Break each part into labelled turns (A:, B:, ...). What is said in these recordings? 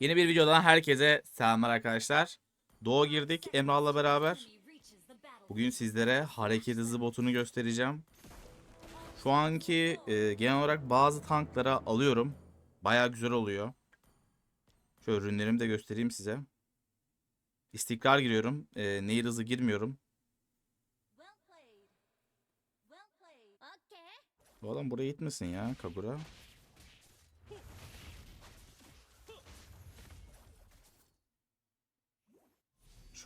A: Yeni bir videodan herkese selamlar arkadaşlar. Doğu girdik Emrah'la beraber. Bugün sizlere hareket hızı botunu göstereceğim. Şu anki e, genel olarak bazı tanklara alıyorum. Baya güzel oluyor. Şöyle ürünlerimi de göstereyim size. İstikrar giriyorum. E, nehir hızı girmiyorum. Bu adam buraya gitmesin ya Kagura.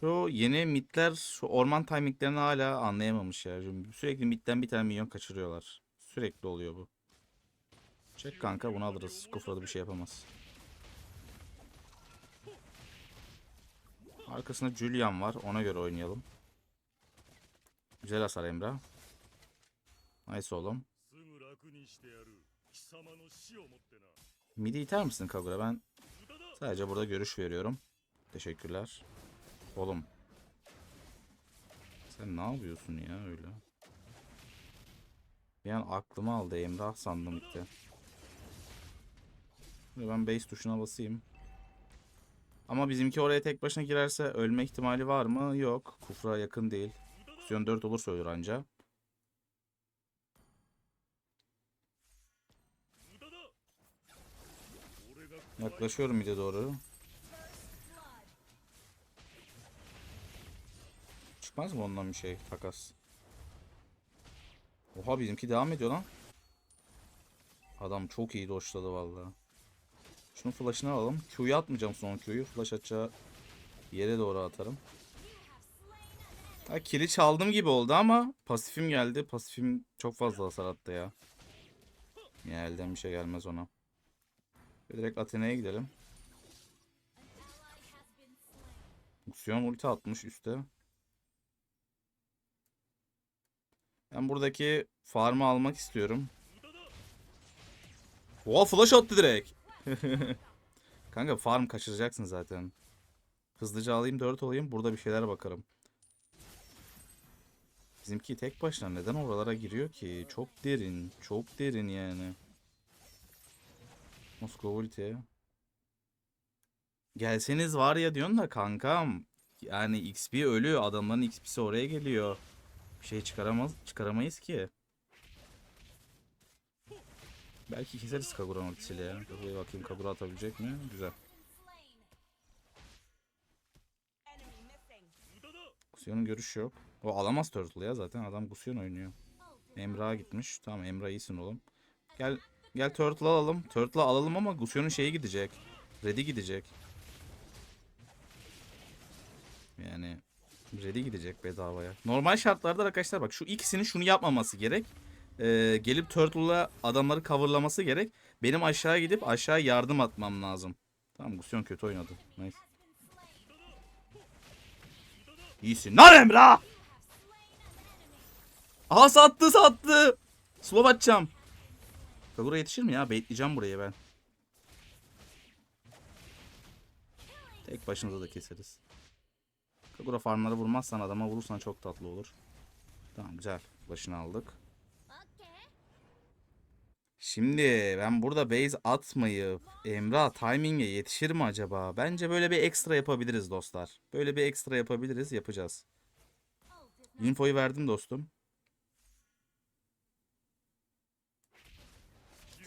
A: Şu yeni midler şu orman timinglerini hala anlayamamış ya. Sürekli midden bir tane milyon kaçırıyorlar. Sürekli oluyor bu. Çek kanka bunu alırız. Kufralı bir şey yapamaz. Arkasında Julian var. Ona göre oynayalım. Güzel hasar Emrah. Nice oğlum. Midi iter misin Kagura? Ben sadece burada görüş veriyorum. Teşekkürler. Oğlum. Sen ne yapıyorsun ya öyle? Bir an aklıma aldı Emrah sandım ilk ben base tuşuna basayım. Ama bizimki oraya tek başına girerse ölme ihtimali var mı? Yok. Kufra yakın değil. Kusyon 4 olursa ölür anca. Yaklaşıyorum bir de doğru. Çıkmaz mı ondan bir şey takas? Oha bizimki devam ediyor lan. Adam çok iyi doşladı vallahi. Şunun flash'ını alalım. Q'yu atmayacağım son Q'yu. Flash atacağı yere doğru atarım. Ha, kili çaldım gibi oldu ama pasifim geldi. Pasifim çok fazla hasar attı ya. Ya elden bir şey gelmez ona. Direkt Athena'ya gidelim. Lucian ulti atmış üste. Ben buradaki farmı almak istiyorum. Oha flash attı direkt. Kanka farm kaçıracaksın zaten. Hızlıca alayım 4 olayım burada bir şeyler bakarım. Bizimki tek başına neden oralara giriyor ki? Çok derin. Çok derin yani. Moskova. Gelseniz var ya diyorsun da kankam. Yani XP ölüyor. Adamların XP'si oraya geliyor. Bir şey çıkaramaz, çıkaramayız ki. Belki keseriz Kagura'nın ultisiyle ya. Bir bakayım Kagura atabilecek mi? Güzel. Gusion'un görüşü yok. O alamaz Turtle ya zaten. Adam Gusion oynuyor. Emrah'a gitmiş. Tamam Emrah iyisin oğlum. Gel gel Turtle alalım. Turtle alalım ama Gusion'un şeyi gidecek. Red'i gidecek. Yani Red'i gidecek bedavaya. Normal şartlarda arkadaşlar bak şu ikisinin şunu yapmaması gerek. Ee, gelip Turtle'la adamları coverlaması gerek. Benim aşağı gidip aşağı yardım atmam lazım. Tamam Gusion kötü oynadı. Nice. İyisin. Lan Emrah! Aha sattı sattı. Slow atacağım. Kagura yetişir mi ya? Baitleyeceğim burayı ben. Tek başımıza da keseriz. Kagura farmları vurmazsan adama vurursan çok tatlı olur. Tamam güzel. Başını aldık. Şimdi ben burada base atmayıp Emrah timing'e yetişir mi acaba? Bence böyle bir ekstra yapabiliriz dostlar. Böyle bir ekstra yapabiliriz. Yapacağız. Infoyu verdim dostum.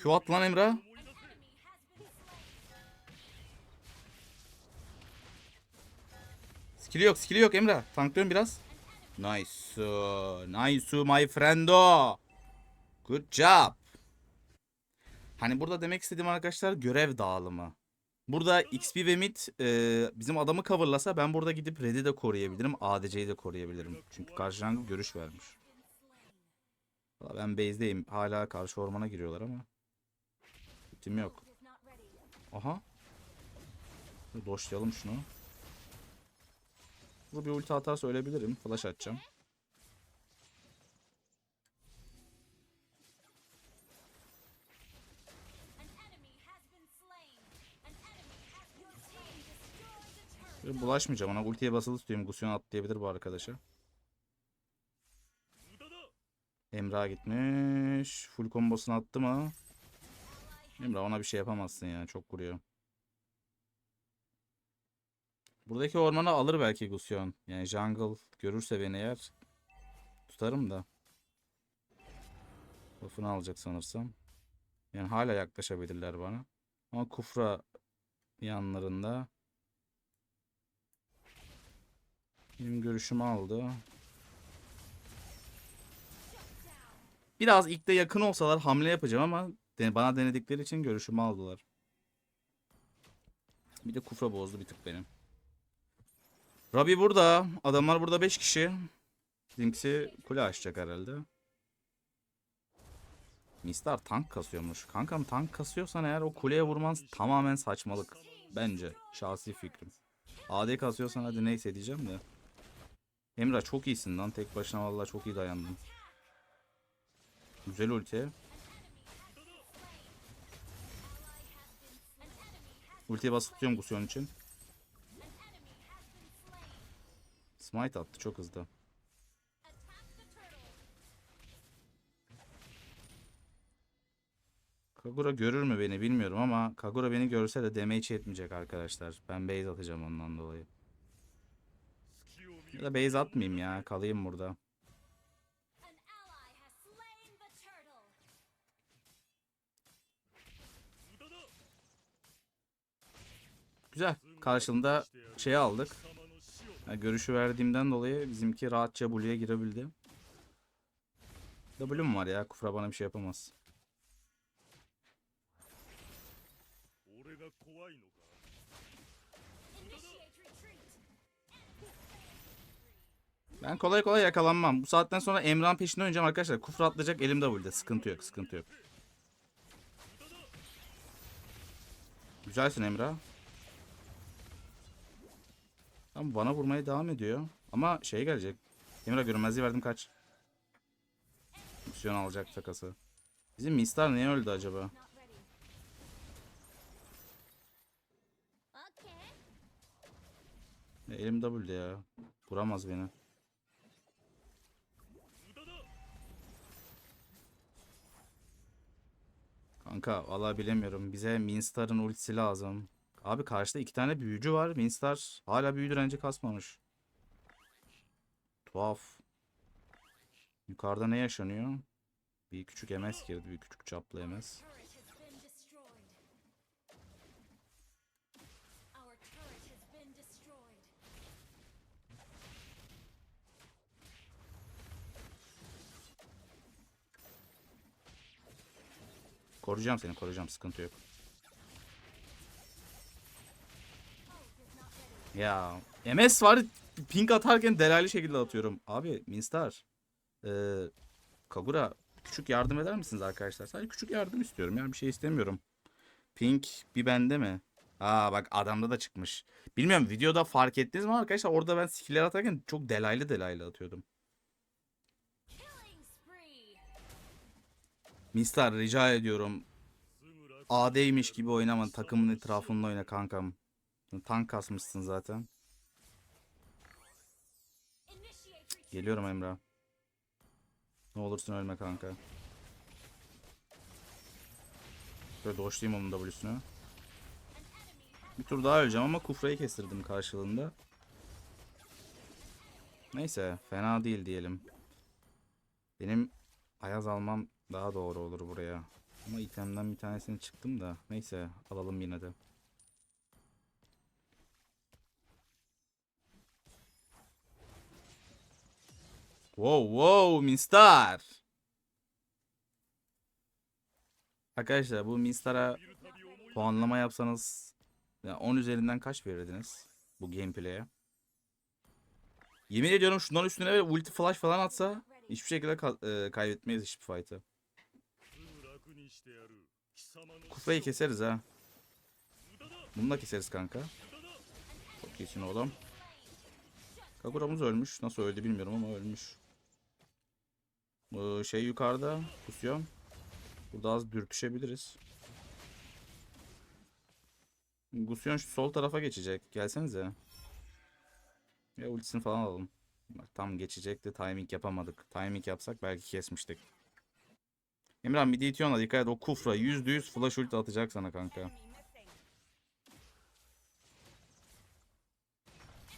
A: Q at lan Emrah. Skill'i yok, skill'i yok Emrah. Tanklıyorum biraz. Nice. Nice my friendo. Good job. Hani burada demek istediğim arkadaşlar görev dağılımı. Burada XP ve mid e, bizim adamı coverlasa ben burada gidip Red'i de koruyabilirim. ADC'yi de koruyabilirim. Çünkü karşı görüş vermiş. Valla ben base'deyim. Hala karşı ormana giriyorlar ama. Ultim yok. Aha. Doşlayalım şunu. Burada bir ulti atarsa ölebilirim. Flash atacağım. Bulaşmayacağım ona. Ultiye basılı tutayım. Gusyon atlayabilir bu arkadaşa. Emrah gitmiş. Full kombosunu attı mı? Emrah ona bir şey yapamazsın ya. Çok kuruyor. Buradaki ormanı alır belki Gusyon. Yani jungle görürse beni eğer tutarım da. Buff'unu alacak sanırsam. Yani hala yaklaşabilirler bana. Ama Kufra yanlarında. Benim görüşümü aldı. Biraz ilk de yakın olsalar hamle yapacağım ama bana denedikleri için görüşümü aldılar. Bir de Kufra bozdu bir tık benim. Rabi burada. Adamlar burada 5 kişi. Bizimkisi kule açacak herhalde. Mistar tank kasıyormuş. Kankam tank kasıyorsan eğer o kuleye vurman tamamen saçmalık. Bence. Şahsi fikrim. AD kasıyorsan hadi neyse diyeceğim de. Emra çok iyisin lan. Tek başına vallahi çok iyi dayandın. Güzel ulti. Ultiye basıp tutuyorum Gusyon için. Smite attı çok hızlı. Kagura görür mü beni bilmiyorum ama Kagura beni görse de damage etmeyecek arkadaşlar. Ben base atacağım ondan dolayı. Ya da base atmayayım ya. Kalayım burada. Güzel. Karşılığında şeyi aldık. Yani görüşü verdiğimden dolayı bizimki rahatça W'ye girebildi. W'm var ya Kufra bana bir şey yapamaz. Ben kolay kolay yakalanmam. Bu saatten sonra Emrah'ın peşinde oynayacağım arkadaşlar. Kufra atlayacak elimde W'de. Sıkıntı yok, sıkıntı yok. Güzelsin Emrah. Tam bana vurmaya devam ediyor. Ama şey gelecek. Emre görünmezliği verdim kaç. Misyon alacak takası. Bizim Mistar niye öldü acaba? Ya elim W'de ya. Vuramaz beni. Kanka valla bilemiyorum. Bize Minstar'ın ultisi lazım. Abi karşıda iki tane büyücü var. Minstar hala büyü direnci kasmamış. Tuhaf. Yukarıda ne yaşanıyor? Bir küçük MS girdi. Bir küçük çaplı MS. Koruyacağım seni koruyacağım. Sıkıntı yok. Ya MS var ping atarken delaylı şekilde atıyorum. Abi Minstar. Ee, Kagura küçük yardım eder misiniz arkadaşlar? Sadece küçük yardım istiyorum ya bir şey istemiyorum. Pink bir bende mi? Aa bak adamda da çıkmış. Bilmiyorum videoda fark ettiniz mi arkadaşlar? Orada ben skiller atarken çok delaylı delaylı atıyordum. Mister rica ediyorum. AD'ymiş gibi oynama takımın etrafında oyna kankam. Tank kasmışsın zaten. Geliyorum Emrah. Ne olursun ölme kanka. Şöyle doşlayayım onun W'sünü. Bir tur daha öleceğim ama Kufra'yı kestirdim karşılığında. Neyse fena değil diyelim. Benim ayaz almam daha doğru olur buraya. Ama itemden bir tanesini çıktım da. Neyse alalım yine de. Wow wow Minstar. Arkadaşlar bu Minstar'a puanlama yapsanız yani 10 üzerinden kaç verirdiniz bu gameplay'e? Yemin ediyorum şundan üstüne bir ulti flash falan atsa hiçbir şekilde ka e kaybetmeyiz hiçbir fight'ı. Kufra'yı keseriz ha. Bunu da keseriz kanka. Çok iyisin oğlum. Kagura'mız ölmüş. Nasıl öldü bilmiyorum ama ölmüş. Ee, şey yukarıda. Pusyon. Burada az dürtüşebiliriz. Gusyon şu sol tarafa geçecek. Gelsenize. Ya ultisini falan alalım. Bak tam geçecekti. Timing yapamadık. Timing yapsak belki kesmiştik. Emran itiyorsun da dikkat et. O kufra %100 flash ulti atacak sana kanka.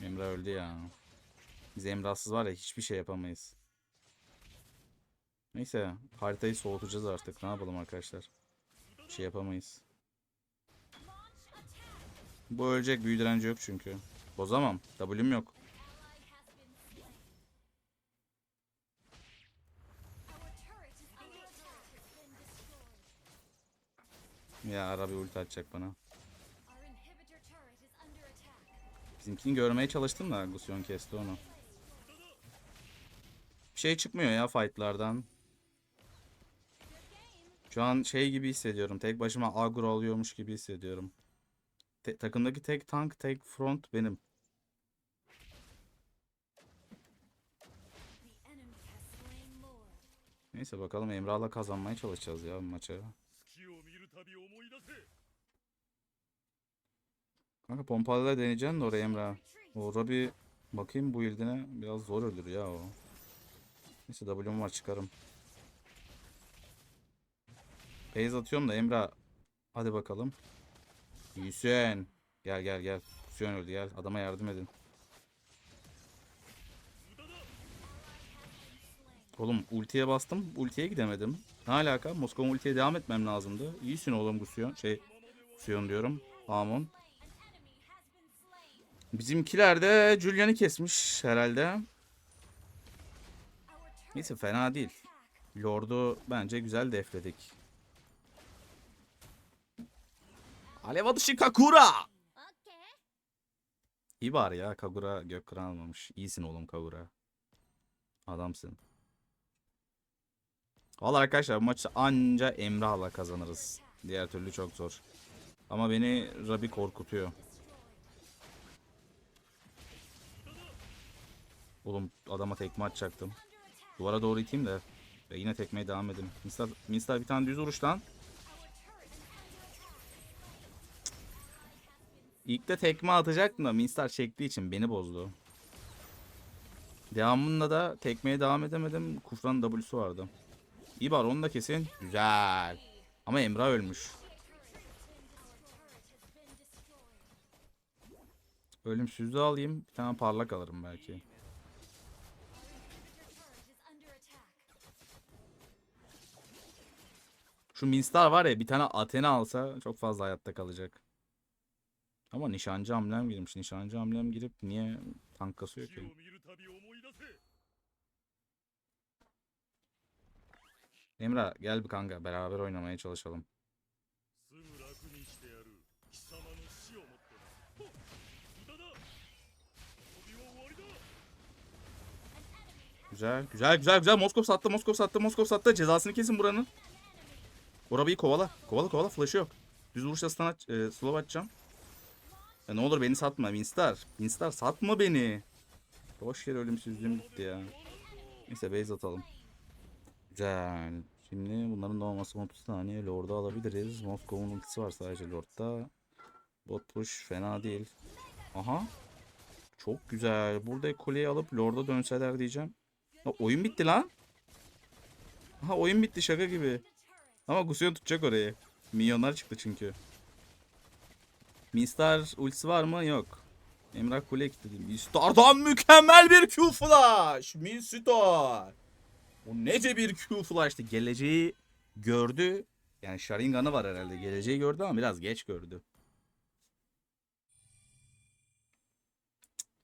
A: Emrah öldü ya. Biz Emrahsız var ya hiçbir şey yapamayız. Neyse haritayı soğutacağız artık. Ne yapalım arkadaşlar? Bir şey yapamayız. Bu ölecek büyü direnci yok çünkü. Bozamam. W'm yok. Ya Arabi ulti atacak bana. Bizimkini görmeye çalıştım da Gusyon kesti onu. Bir şey çıkmıyor ya fightlardan. Şu an şey gibi hissediyorum. Tek başıma agro alıyormuş gibi hissediyorum. Te takımdaki tek tank, tek front benim. Neyse bakalım Emrah'la kazanmaya çalışacağız ya bu
B: maça.
A: Kanka pompalılar deneyeceksin de oraya Emrah. O Robi bakayım bu ildine biraz zor ölür ya o. Neyse W'm var çıkarım. Base atıyorum da Emrah. Hadi bakalım. Hüseyin. Gel gel gel. Hüseyin öldü gel. Adama yardım edin. Oğlum ultiye bastım. Ultiye gidemedim. Ne alaka? Moskova ultiye devam etmem lazımdı. İyisin oğlum Gusion. Şey Gusion diyorum. Amon. Bizimkiler de Julian'ı kesmiş herhalde. Neyse fena değil. Lord'u bence güzel defledik. Alev atışı Kakura. İyi bari ya Kagura gök kıran almamış. İyisin oğlum Kagura. Adamsın. Valla arkadaşlar bu maçı anca Emrah'la kazanırız. Diğer türlü çok zor. Ama beni Rabi korkutuyor. Oğlum adama tekme atacaktım. Duvara doğru iteyim de. Ve yine tekmeye devam edin. Mister, Mister bir tane düz vuruş lan. İlk de tekme atacaktım da Minstar çektiği için beni bozdu. Devamında da tekmeye devam edemedim. Kufranın W'su vardı. İyi var onu da kesin. Güzel. Ama Emrah ölmüş. Ölümsüzlüğü alayım. Bir tane parlak alırım belki. Şu Minstar var ya bir tane Athena alsa çok fazla hayatta kalacak. Ama nişancı hamlem girmiş. Nişancı hamlem girip niye tank kasıyor ki? Emra gel bir kanka beraber oynamaya çalışalım. Güzel güzel güzel güzel Moskov sattı Moskov sattı Moskov sattı cezasını kesin buranın. Orabayı kovala kovala kovala flash'ı yok. Düz vuruşla sana e, slow atacağım. Ya ne olur beni satma Winstar. Winstar satma beni. Boş yere ölümsüzlüğüm gitti ya. Neyse base atalım. Güzel. Şimdi bunların da olması 30 saniye. Lord'u alabiliriz. Moskov'un ultisi var sadece Lord'da. Bot push fena değil. Aha. Çok güzel. Burada kuleyi alıp Lord'a dönseler diyeceğim. Ha, oyun bitti lan. Aha oyun bitti şaka gibi. Ama Gusion tutacak orayı. Milyonlar çıktı çünkü. Minstar ultisi var mı? Yok. Emrah kule kilitledi. Minstar'dan mükemmel bir Q flash. Minstar. O nece bir Q flash'tı. Geleceği gördü. Yani Sharingan'ı var herhalde. Geleceği gördü ama biraz geç gördü.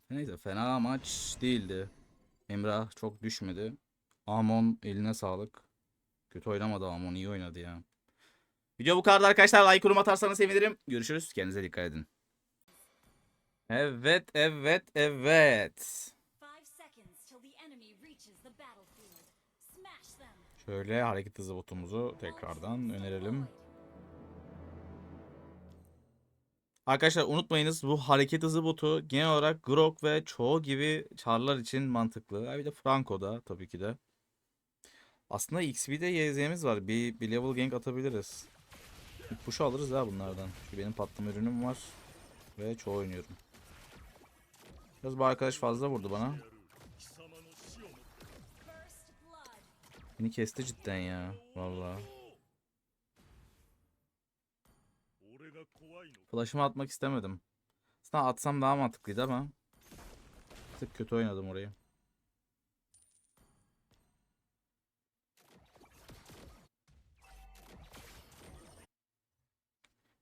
A: Neyse fena maç değildi. Emrah çok düşmedi. Amon eline sağlık. Kötü oynamadı Amon iyi oynadı ya. Video bu kadar arkadaşlar. Like yorum atarsanız sevinirim. Görüşürüz. Kendinize dikkat edin. Evet, evet, evet. Şöyle hareket hızı botumuzu tekrardan önerelim. Arkadaşlar unutmayınız bu hareket hızı botu genel olarak Grok ve çoğu gibi çarlar için mantıklı. Ha, Bir de Franco'da tabii ki de. Aslında XP'de YZ'miz var. Bir, bir level gank atabiliriz. İlk alırız ha bunlardan. Çünkü benim patlama ürünüm var. Ve çoğu oynuyorum. Biraz bu arkadaş fazla vurdu bana. Beni kesti cidden ya. Vallahi. Flash'ımı atmak istemedim. Aslında atsam daha mantıklıydı ama. Tık kötü oynadım orayı.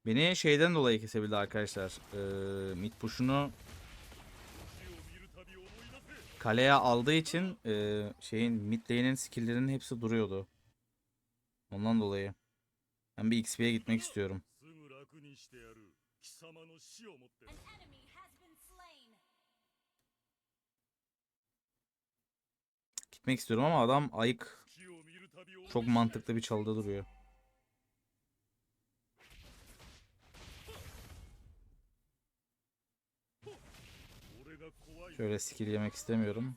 A: Beni şeyden dolayı kesebildi arkadaşlar. Ee, mid kaleye aldığı için e, şeyin mid lane'in skill'lerinin hepsi duruyordu. Ondan dolayı. Ben bir XP'ye gitmek istiyorum. Gitmek istiyorum ama adam ayık. Çok mantıklı bir çalıda duruyor. Şöyle skill yemek istemiyorum.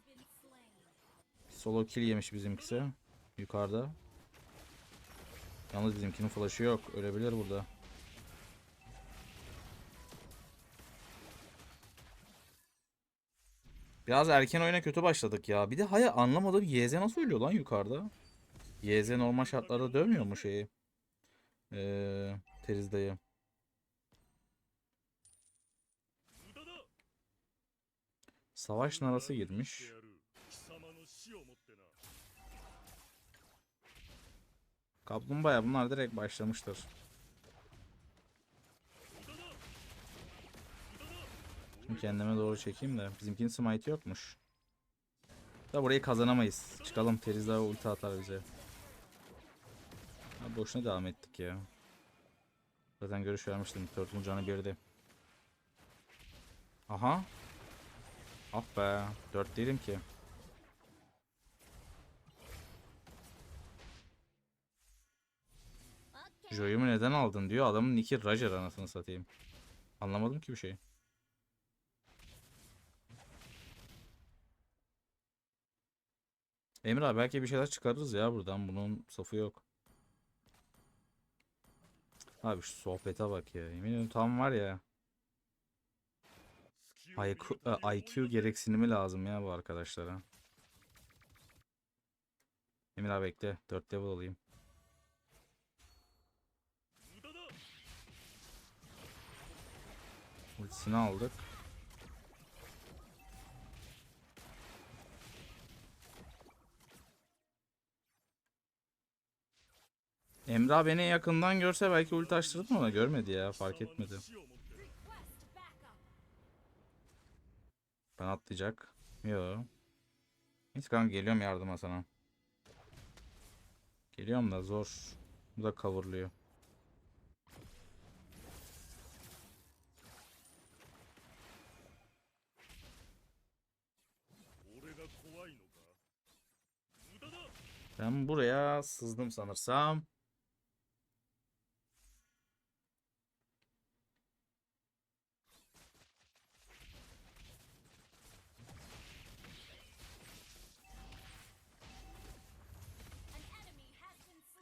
A: Solo kill yemiş bizimkisi. Yukarıda. Yalnız bizimkinin flash'ı yok. Ölebilir burada. Biraz erken oyuna kötü başladık ya. Bir de hayır anlamadım. YZ nasıl ölüyor lan yukarıda? YZ normal şartlarda dövmüyor mu şeyi? Ee, Teriz Savaş narası girmiş. Kaplumbağa bunlar direkt başlamıştır. Şimdi kendime doğru çekeyim de. Bizimkinin smite yokmuş. Da burayı kazanamayız. Çıkalım Teriza'ya ulti atar bize. Abi boşuna devam ettik ya. Zaten görüş vermiştim. Turtle canı girdi. Aha. Ah be. Dört değilim ki. Joy'umu neden aldın diyor. Adamın nicki Roger anasını satayım. Anlamadım ki bir şey. Emre abi belki bir şeyler çıkarırız ya buradan. Bunun safı yok. Abi şu sohbete bak ya. Yemin ediyorum tam var ya. IQ, e, IQ gereksinimi lazım ya bu arkadaşlara. Emir abi bekle. 4 level alayım. Ultisini aldık. Emrah beni yakından görse belki ulti açtırdı mı ona görmedi ya fark etmedi. Ben atlayacak. Yo. Hiç kanka geliyorum yardıma sana. Geliyorum da zor. Bu da
B: kavurluyor.
A: Ben buraya sızdım sanırsam.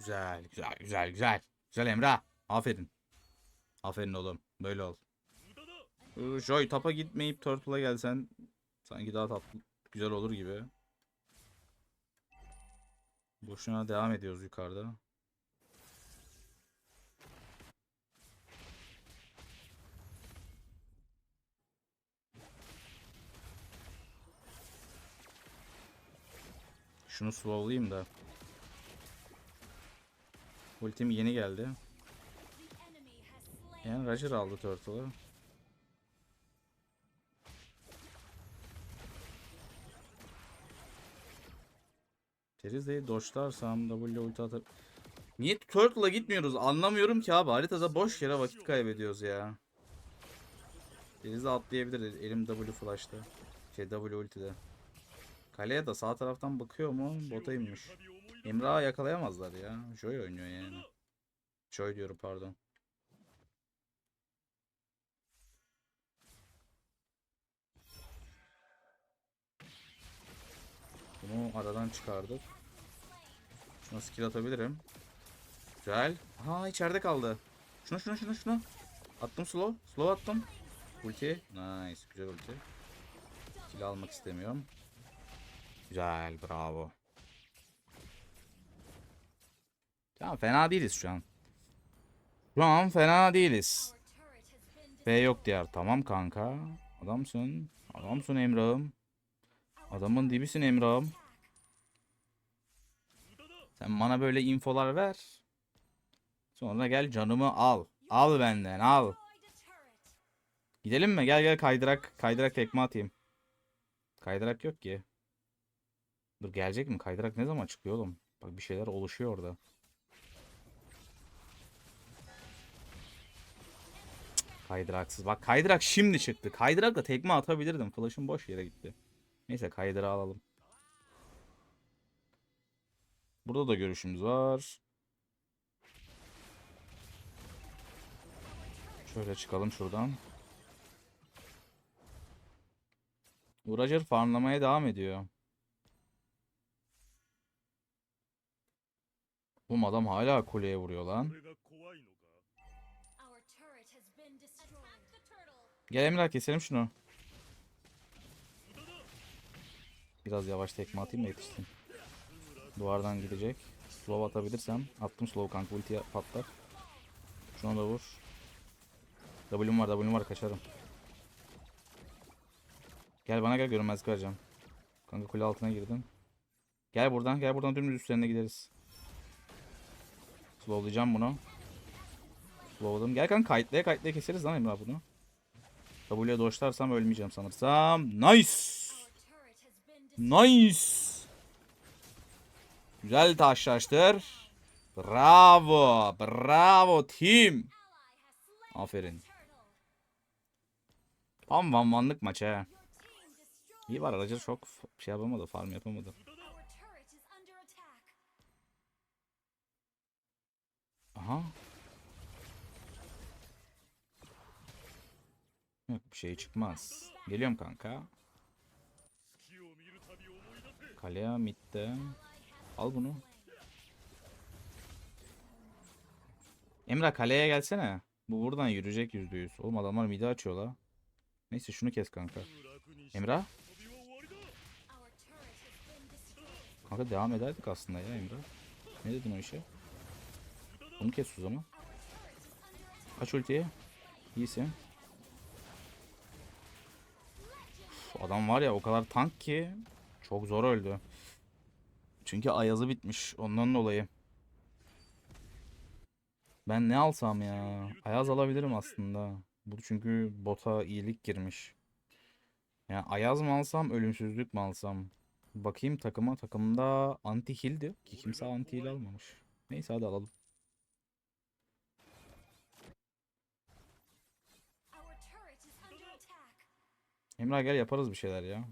A: Güzel, güzel, güzel, güzel. Güzel Emrah. Aferin. Aferin oğlum. Böyle ol. Joy tapa gitmeyip Turtle'a gelsen sanki daha tatlı güzel olur gibi. Boşuna devam ediyoruz yukarıda. Şunu slowlayayım da. Ultim yeni geldi. Yani Roger aldı Turtle'ı. Terizde'yi doşlarsam W ulti atar. Niye Turtle'a gitmiyoruz? Anlamıyorum ki abi. Haritada boş yere vakit kaybediyoruz ya. Terizde atlayabilir. Elim W flash'ta. Şey W ultide. Kaleye de sağ taraftan bakıyor mu? Bota inmiş. İmra yakalayamazlar ya. Joy oynuyor yani. Joy diyorum pardon. Bunu aradan çıkardık. Şuna skill atabilirim. Güzel. Ha içeride kaldı. Şuna şuna şuna şuna. Attım slow. Slow attım. Ulti. Nice. Güzel ulti. Kill almak istemiyorum. Güzel. Bravo. Tamam fena değiliz şu an. Şu an fena değiliz. B yok diğer. Tamam kanka. Adamsın. Adamsın Emrah'ım. Adamın dibisin Emrah'ım. Sen bana böyle infolar ver. Sonra gel canımı al. Al benden al. Gidelim mi? Gel gel kaydırak. Kaydırak tekme atayım. Kaydırak yok ki. Dur gelecek mi? Kaydırak ne zaman çıkıyor oğlum? Bak bir şeyler oluşuyor orada. Kaydıraksız. Bak kaydırak şimdi çıktı. Kaydırakla tekme atabilirdim. Flash'ım boş yere gitti. Neyse kaydırağı alalım. Burada da görüşümüz var. Şöyle çıkalım şuradan. Roger farmlamaya devam ediyor. Oğlum adam hala kuleye vuruyor lan. Gel Emrah keselim şunu. Biraz yavaş tekme atayım da yetişsin. Duvardan gidecek. Slow atabilirsem. Attım slow kanka ulti patlar. Şuna da vur. W'm var W'm var kaçarım. Gel bana gel görünmezlik vereceğim. Kanka kule altına girdim. Gel buradan gel buradan dümdüz üstlerine gideriz. Slowlayacağım bunu. Slowladım. Gel kanka kayıtlaya kayıtlaya keseriz lan Emrah bunu. W'ye doşlarsam ölmeyeceğim sanırsam. Nice! Nice! Güzel taşlaştır. Bravo! Bravo team! Aferin. Tam van vanlık maç he. İyi var aracı çok şey yapamadı, farm yapamadı. Aha. Yok bir şey çıkmaz. Geliyorum kanka. Kalea midde. Al bunu. Emrah kaleye gelsene. Bu buradan yürüyecek yüzde yüz. Oğlum adamlar midi açıyorla. Neyse şunu kes kanka. Emrah. Kanka devam ederdik aslında ya Emrah. Ne dedin o işe? Bunu kes o zaman. Aç ultiyi. İyisin. Adam var ya o kadar tank ki çok zor öldü. Çünkü ayazı bitmiş ondan dolayı. Ben ne alsam ya? Ayaz alabilirim aslında. Bu çünkü bota iyilik girmiş. Yani ayaz mı alsam, ölümsüzlük mü alsam? Bakayım takıma. Takımda anti heal'di ki kimse anti heal almamış. Neyse hadi alalım. Emrah gel yaparız bir şeyler ya.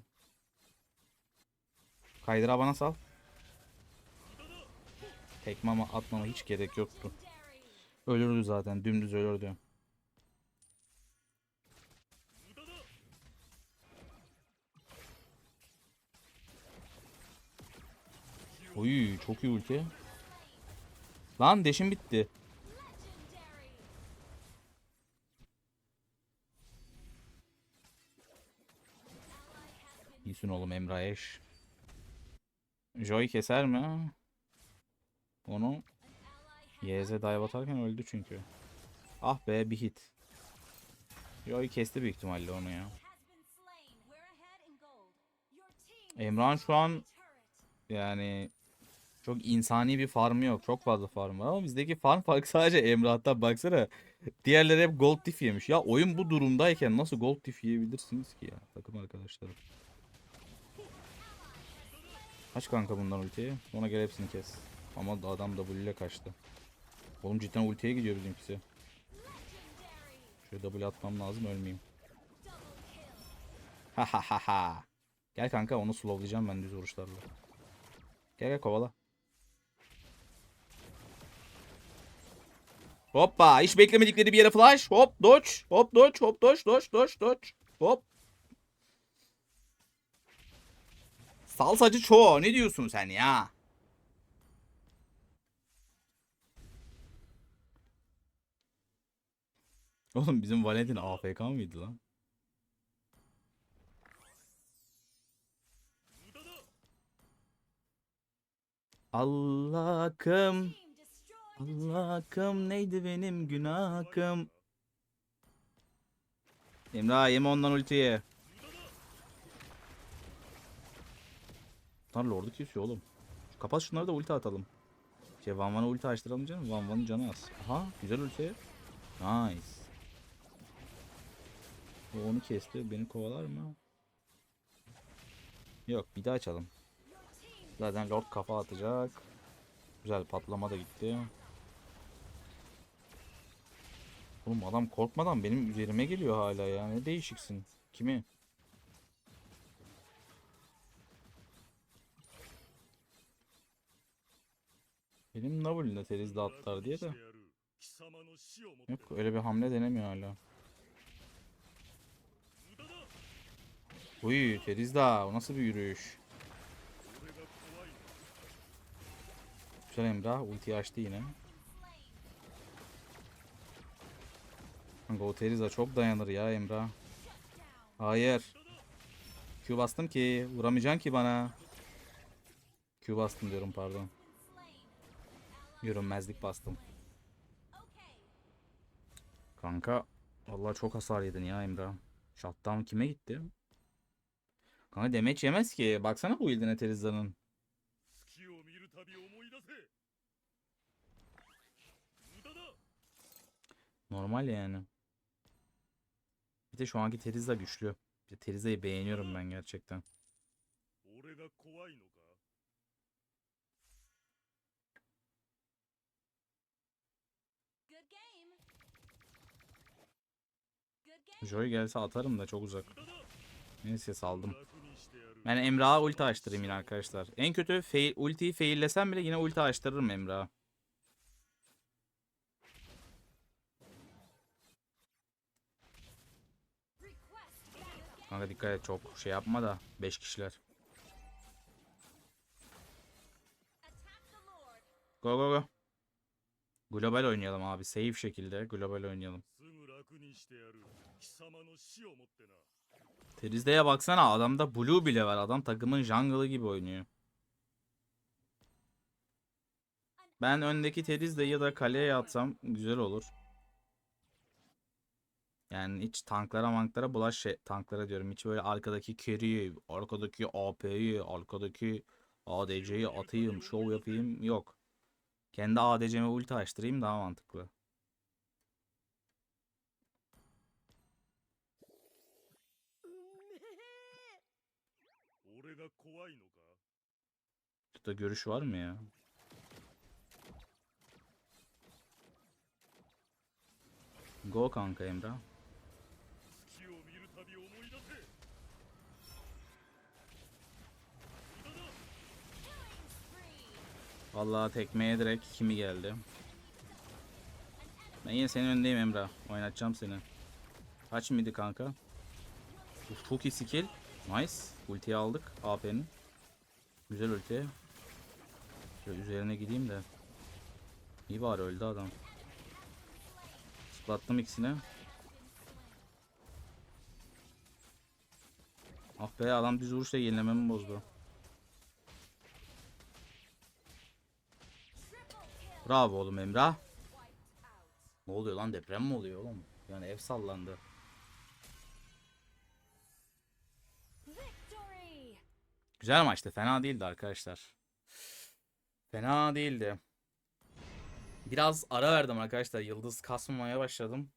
A: Kaydıra bana sal. Tekme ama atmama hiç gerek yoktu. Ölürdü zaten dümdüz ölürdü. Oy çok iyi ulti. Lan deşim bitti. İyisin oğlum Emrah eş. Joy keser mi? Onu YZ dive atarken öldü çünkü. Ah be bir hit. Joy kesti büyük ihtimalle onu ya. Emrah'ın şu an yani çok insani bir farmı yok. Çok fazla farm var ama bizdeki farm farkı sadece Emrah'tan baksana. Diğerleri hep gold diff yemiş. Ya oyun bu durumdayken nasıl gold diff yiyebilirsiniz ki ya takım arkadaşlarım. Kaç kanka bundan ultiyi. Sonra gel hepsini kes. Ama adam W ile kaçtı. Oğlum cidden ultiye gidiyor bizimkisi. Şöyle W atmam lazım ölmeyeyim. Ha ha ha. Gel kanka onu slowlayacağım ben düz vuruşlarla. Gel gel kovala. Hoppa hiç beklemedikleri bir yere flash. Hop dodge. Hop dodge. Hop dodge. Dodge dodge dodge. Hop. Salsacı çoğu. Ne diyorsun sen ya? Oğlum bizim Valentin AFK mıydı lan? Allah'ım. Allah'ım neydi benim günahım? Emrah yeme ondan ultiyi. Botlar lordu kesiyor oğlum. Şu kapat şunları da ulti atalım. Şey Van Van'a ulti açtıralım canım. Van Van'ın canı az. Aha güzel ulti. Nice. O onu kesti. Beni kovalar mı? Yok bir daha açalım. Zaten Lord kafa atacak. Güzel patlama da gitti. Oğlum adam korkmadan benim üzerime geliyor hala ya. Ne değişiksin. Kimi? Elim Nabul'ün de Teriz dağıttılar diye de. Yok öyle bir hamle denemiyor hala. Uy Teriz da o nasıl bir yürüyüş. Güzel Emrah ulti açtı yine. Kanka o Teriza çok dayanır ya Emrah. Hayır. Q bastım ki. Vuramayacaksın ki bana. Q bastım diyorum pardon. Görünmezlik bastım. Kanka vallahi çok hasar yedin ya Emrah. Shutdown kime gitti? Kanka damage yemez ki. Baksana bu ildine
B: Teriza'nın.
A: Normal yani. Bir de şu anki Teriza güçlü. Teriza'yı beğeniyorum ben gerçekten. Joy gelse atarım da çok uzak. Neyse saldım. Ben Emrah'a ulti açtırayım yine arkadaşlar. En kötü fail, ultiyi faillesem bile yine ulti açtırırım Emrah'a. Kanka dikkat et çok şey yapma da 5 kişiler. Go go go. Global oynayalım abi. Safe şekilde global oynayalım. Terizde'ye baksana adamda blue bile var. Adam takımın jungle'ı gibi oynuyor. Ben öndeki Terizde'yi ya da kaleye atsam güzel olur. Yani hiç tanklara manklara bulaş şey, tanklara diyorum. Hiç böyle arkadaki Kerry'i, arkadaki AP'yi, arkadaki ADC'yi atayım, şov yapayım yok. Kendi ADC'me ulti açtırayım daha mantıklı. Burada görüş var mı ya? Go kanka
C: Emre.
A: Vallahi tekmeye direkt kimi geldi. Ben yine senin önündeyim Emre. Oynatacağım seni. Kaç mıydı kanka? Uf, çok iyi skill. Nice. Ultiyi aldık AP'nin. Güzel ulti. Şöyle üzerine gideyim de. İyi bari öldü adam. Zıplattım ikisini. Ah be adam düz vuruşla yenilememi bozdu. Bravo oğlum Emrah. Ne oluyor lan deprem mi oluyor oğlum? Yani ev sallandı. Güzel maçtı. Fena değildi arkadaşlar. Fena değildi. Biraz ara verdim arkadaşlar. Yıldız kasmamaya başladım.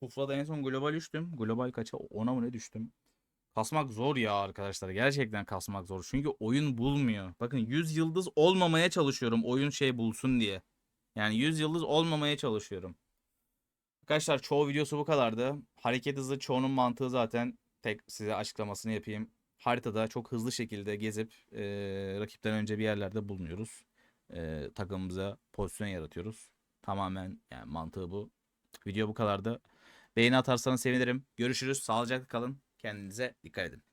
A: Kufra'da en son global düştüm. Global kaça? 10'a mı ne düştüm? Kasmak zor ya arkadaşlar. Gerçekten kasmak zor. Çünkü oyun bulmuyor. Bakın 100 yıldız olmamaya çalışıyorum. Oyun şey bulsun diye. Yani 100 yıldız olmamaya çalışıyorum. Arkadaşlar çoğu videosu bu kadardı. Hareket hızı çoğunun mantığı zaten tek size açıklamasını yapayım. Haritada çok hızlı şekilde gezip e, rakipten önce bir yerlerde bulunuyoruz. E, takımımıza pozisyon yaratıyoruz. Tamamen yani mantığı bu. Video bu kadardı. Beğeni atarsanız sevinirim. Görüşürüz. Sağlıcakla kalın. Kendinize dikkat edin.